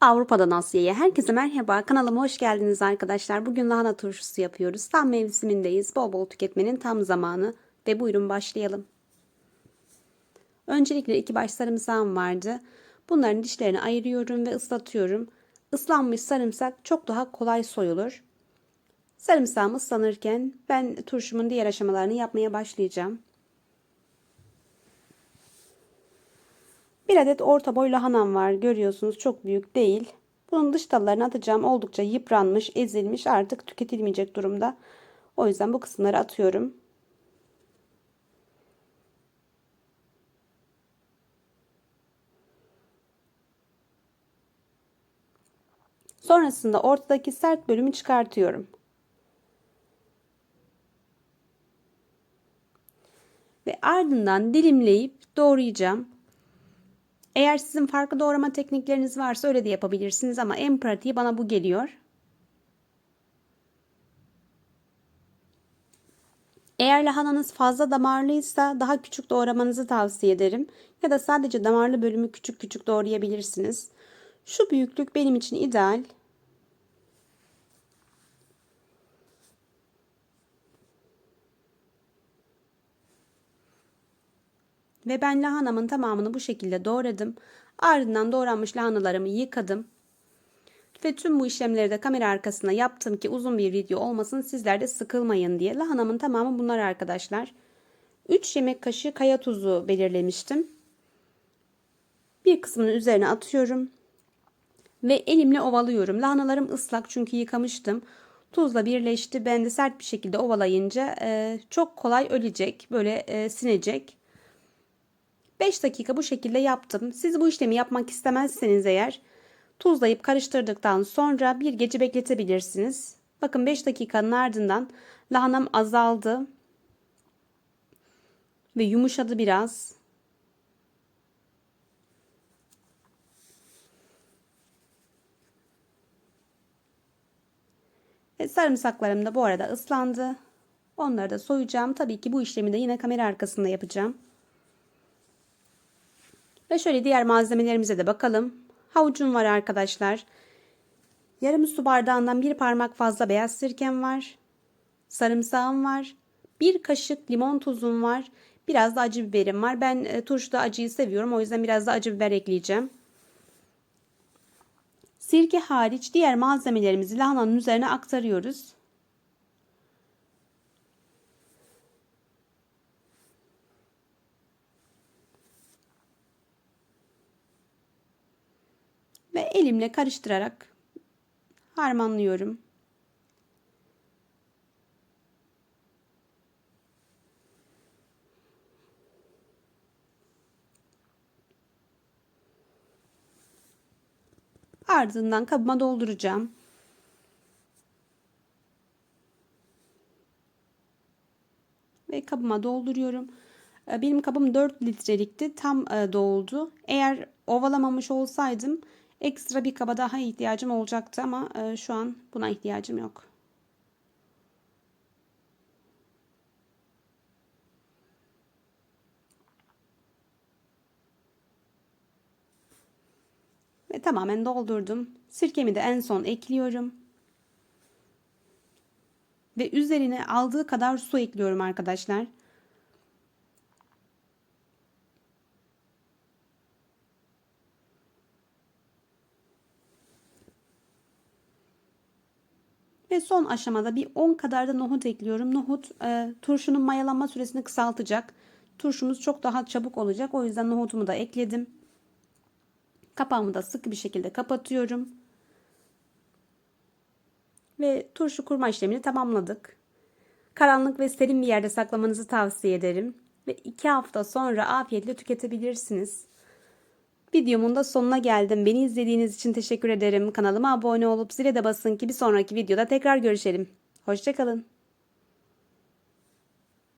Avrupa'dan Asya'ya herkese merhaba. Kanalıma hoş geldiniz arkadaşlar. Bugün lahana turşusu yapıyoruz. Tam mevsimindeyiz. Bol bol tüketmenin tam zamanı. Ve buyurun başlayalım. Öncelikle iki baş sarımsağım vardı. Bunların dişlerini ayırıyorum ve ıslatıyorum. Islanmış sarımsak çok daha kolay soyulur. Sarımsağım ıslanırken ben turşumun diğer aşamalarını yapmaya başlayacağım. Bir adet orta boy lahanam var. Görüyorsunuz çok büyük değil. Bunun dış dallarını atacağım. Oldukça yıpranmış, ezilmiş, artık tüketilmeyecek durumda. O yüzden bu kısımları atıyorum. Sonrasında ortadaki sert bölümü çıkartıyorum. Ve ardından dilimleyip doğrayacağım. Eğer sizin farklı doğrama teknikleriniz varsa öyle de yapabilirsiniz ama en pratiği bana bu geliyor. Eğer lahananız fazla damarlıysa daha küçük doğramanızı tavsiye ederim. Ya da sadece damarlı bölümü küçük küçük doğrayabilirsiniz. Şu büyüklük benim için ideal. Ve ben lahanamın tamamını bu şekilde doğradım. Ardından doğranmış lahanalarımı yıkadım. Ve tüm bu işlemleri de kamera arkasına yaptım ki uzun bir video olmasın sizler de sıkılmayın diye. Lahanamın tamamı bunlar arkadaşlar. 3 yemek kaşığı kaya tuzu belirlemiştim. Bir kısmını üzerine atıyorum. Ve elimle ovalıyorum. Lahanalarım ıslak çünkü yıkamıştım. Tuzla birleşti. Ben de sert bir şekilde ovalayınca e, çok kolay ölecek. Böyle e, sinecek. 5 dakika bu şekilde yaptım. Siz bu işlemi yapmak istemezseniz eğer tuzlayıp karıştırdıktan sonra bir gece bekletebilirsiniz. Bakın 5 dakikanın ardından lahanam azaldı ve yumuşadı biraz. Ve sarımsaklarım da bu arada ıslandı. Onları da soyacağım. Tabii ki bu işlemi de yine kamera arkasında yapacağım. Ve şöyle diğer malzemelerimize de bakalım. Havucum var arkadaşlar. Yarım su bardağından bir parmak fazla beyaz sirkem var. Sarımsağım var. Bir kaşık limon tuzum var. Biraz da acı biberim var. Ben e, turşuda acıyı seviyorum. O yüzden biraz da acı biber ekleyeceğim. Sirke hariç diğer malzemelerimizi lahananın üzerine aktarıyoruz. Ve elimle karıştırarak harmanlıyorum. Ardından kabıma dolduracağım. Ve kabıma dolduruyorum. Benim kabım 4 litrelikti. Tam e, doldu. Eğer ovalamamış olsaydım Ekstra bir kaba daha ihtiyacım olacaktı ama e, şu an buna ihtiyacım yok. Ve tamamen doldurdum. Sirkemi de en son ekliyorum. Ve üzerine aldığı kadar su ekliyorum arkadaşlar. Ve son aşamada bir 10 kadar da nohut ekliyorum. Nohut e, turşunun mayalanma süresini kısaltacak. Turşumuz çok daha çabuk olacak. O yüzden nohutumu da ekledim. Kapağımı da sıkı bir şekilde kapatıyorum. Ve turşu kurma işlemini tamamladık. Karanlık ve serin bir yerde saklamanızı tavsiye ederim. Ve 2 hafta sonra afiyetle tüketebilirsiniz. Videomun da sonuna geldim. Beni izlediğiniz için teşekkür ederim. Kanalıma abone olup zile de basın ki bir sonraki videoda tekrar görüşelim. Hoşçakalın.